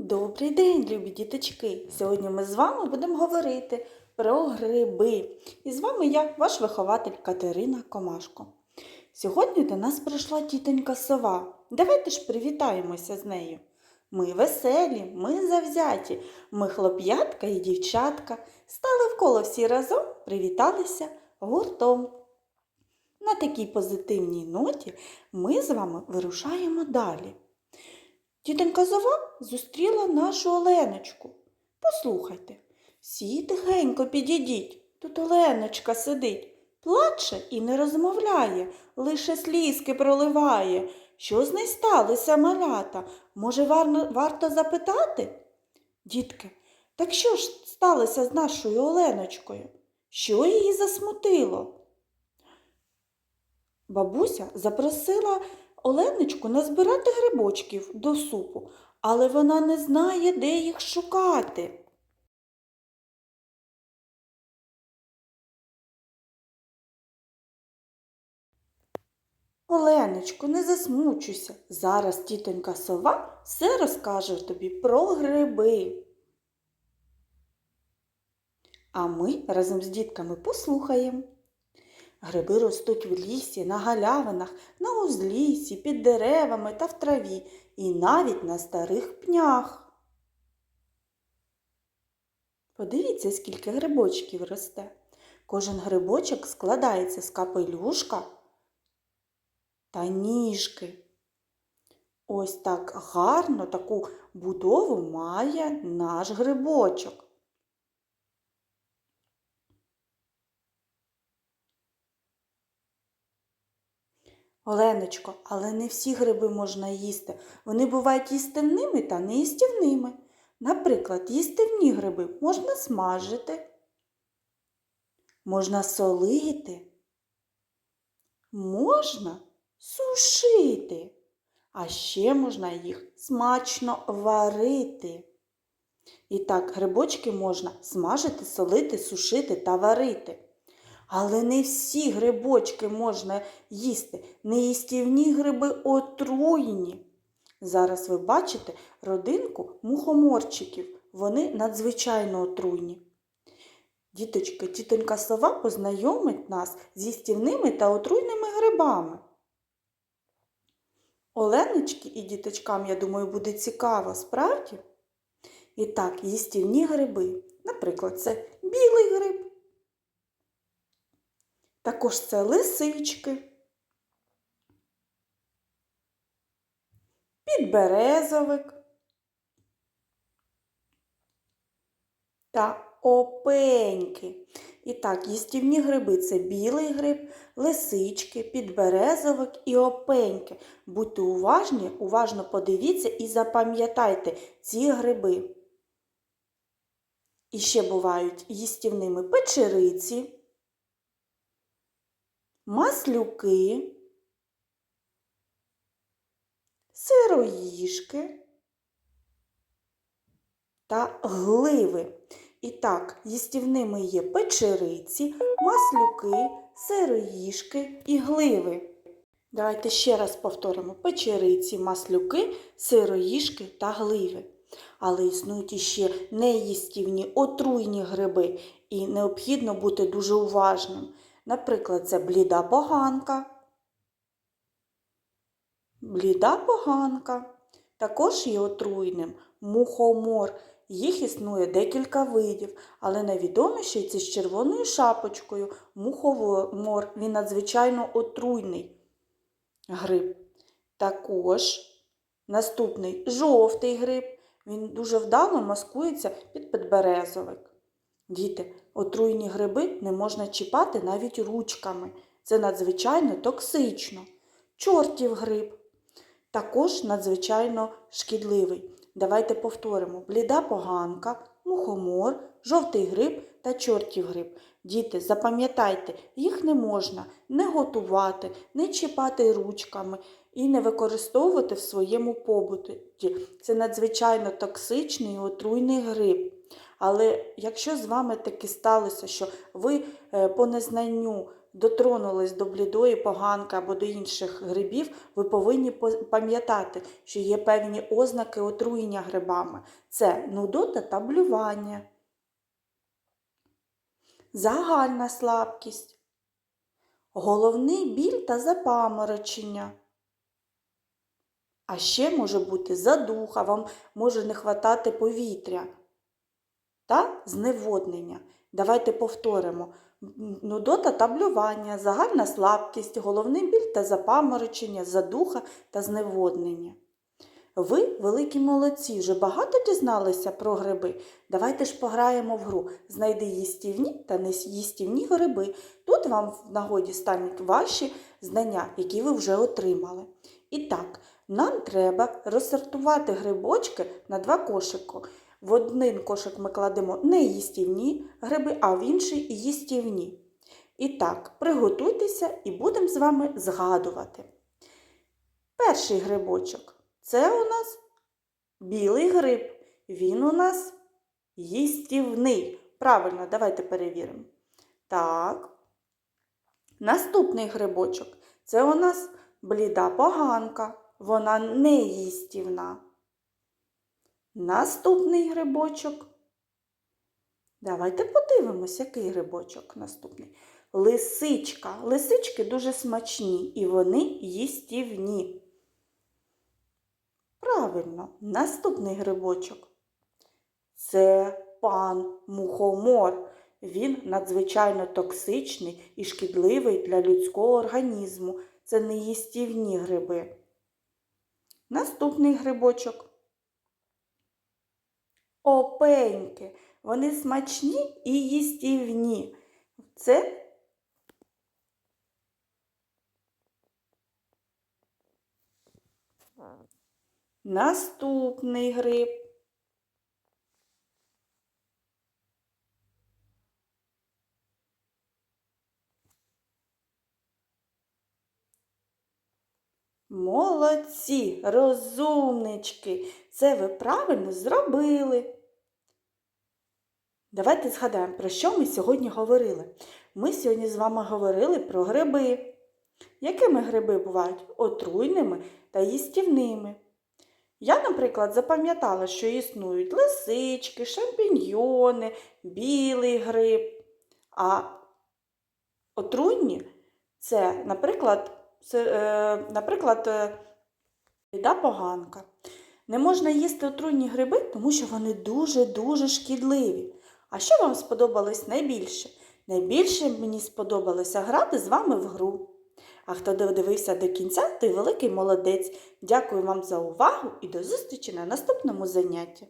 Добрий день, любі діточки! Сьогодні ми з вами будемо говорити про гриби. І з вами я, ваш вихователь Катерина Комашко. Сьогодні до нас прийшла тітонька сова. Давайте ж привітаємося з нею. Ми веселі, ми завзяті, ми хлоп'ятка і дівчатка. Стали вколо всі разом, привіталися гуртом. На такій позитивній ноті ми з вами вирушаємо далі. Тітонька Зова зустріла нашу Оленочку. Послухайте, всі тихенько підійдіть. Тут Оленочка сидить, плаче і не розмовляє, лише слізки проливає. Що з нею сталося, малята? Може, варно, варто запитати? Дітки, так що ж сталося з нашою Оленочкою? Що її засмутило? Бабуся запросила Оленочку назбирати грибочків до супу, але вона не знає, де їх шукати. Оленочко, не засмучуйся. Зараз тітонька сова все розкаже тобі про гриби. А ми разом з дітками послухаємо. Гриби ростуть в лісі, на галявинах, на узліссі, під деревами та в траві і навіть на старих пнях. Подивіться, скільки грибочків росте. Кожен грибочок складається з капелюшка та ніжки. Ось так гарно таку будову має наш грибочок. Оленочко, але не всі гриби можна їсти. Вони бувають їстивними та неїстівними. Наприклад, їстивні гриби можна смажити, можна солити, можна сушити, а ще можна їх смачно варити. І так, грибочки можна смажити, солити, сушити та варити. Але не всі грибочки можна їсти. Неїстівні гриби отруйні. Зараз ви бачите родинку мухоморчиків. Вони надзвичайно отруйні. Діточки, тітонька сова познайомить нас з їстівними та отруйними грибами. Оленочки і діточкам, я думаю, буде цікаво, справді? І так, їстівні гриби. Наприклад, це білий гриб. Також це лисички, підберезовик та опеньки. І так, їстівні гриби це білий гриб, лисички, підберезовик і опеньки. Будьте уважні, уважно подивіться і запам'ятайте ці гриби. І ще бувають їстівними печериці маслюки, сироїжки та гливи. І так, їстівними є печериці, маслюки, сироїжки і гливи. Давайте ще раз повторимо печериці, маслюки, сироїжки та гливи. Але існують іще неїстівні отруйні гриби, і необхідно бути дуже уважним. Наприклад, це бліда поганка. Бліда поганка. Також є отруйним мухомор. Їх існує декілька видів, але найвідоміший це з червоною шапочкою мухомор. Він надзвичайно отруйний гриб. Також наступний жовтий гриб. Він дуже вдало маскується під підберезовик. Діти, отруйні гриби не можна чіпати навіть ручками. Це надзвичайно токсично. Чортів гриб також надзвичайно шкідливий. Давайте повторимо: бліда поганка, мухомор, жовтий гриб та чортів гриб. Діти, запам'ятайте, їх не можна не готувати, не чіпати ручками і не використовувати в своєму побуті. Це надзвичайно токсичний і отруйний гриб. Але якщо з вами таки сталося, що ви по незнанню дотронулись до блідої поганки або до інших грибів, ви повинні пам'ятати, що є певні ознаки отруєння грибами. Це нудота та блювання, загальна слабкість, головний біль та запаморочення. А ще може бути задуха, вам може не хватати повітря та зневоднення. Давайте повторимо. Нудота та блювання, загальна слабкість, головний біль та запаморочення, задуха та зневоднення. Ви, великі молодці, вже багато дізналися про гриби. Давайте ж пограємо в гру. Знайди їстівні та неїстівні гриби. Тут вам в нагоді стануть ваші знання, які ви вже отримали. І так, нам треба розсортувати грибочки на два кошики. В один кошик ми кладемо неїстівні гриби, а в інший їстівні. І так, приготуйтеся і будемо з вами згадувати. Перший грибочок це у нас білий гриб. Він у нас їстівний. Правильно, давайте перевіримо. Так. Наступний грибочок це у нас бліда поганка. Вона не їстівна. Наступний грибочок. Давайте подивимось, який грибочок наступний. Лисичка. Лисички дуже смачні і вони їстівні. Правильно, наступний грибочок. Це пан мухомор. Він надзвичайно токсичний і шкідливий для людського організму. Це неїстівні гриби. Наступний грибочок. Опеньки. Вони смачні і їстівні. Це наступний гриб. Молодці, розумнички. Це ви правильно зробили. Давайте згадаємо, про що ми сьогодні говорили. Ми сьогодні з вами говорили про гриби. Якими гриби бувають? Отруйними та їстівними. Я, наприклад, запам'ятала, що існують лисички, шампіньйони, білий гриб. А отруйні це, наприклад, е, наприклад, е, біда поганка. Не можна їсти отруйні гриби, тому що вони дуже-дуже шкідливі. А що вам сподобалось найбільше? Найбільше мені сподобалося грати з вами в гру. А хто додивився до кінця, той великий молодець. Дякую вам за увагу і до зустрічі на наступному занятті.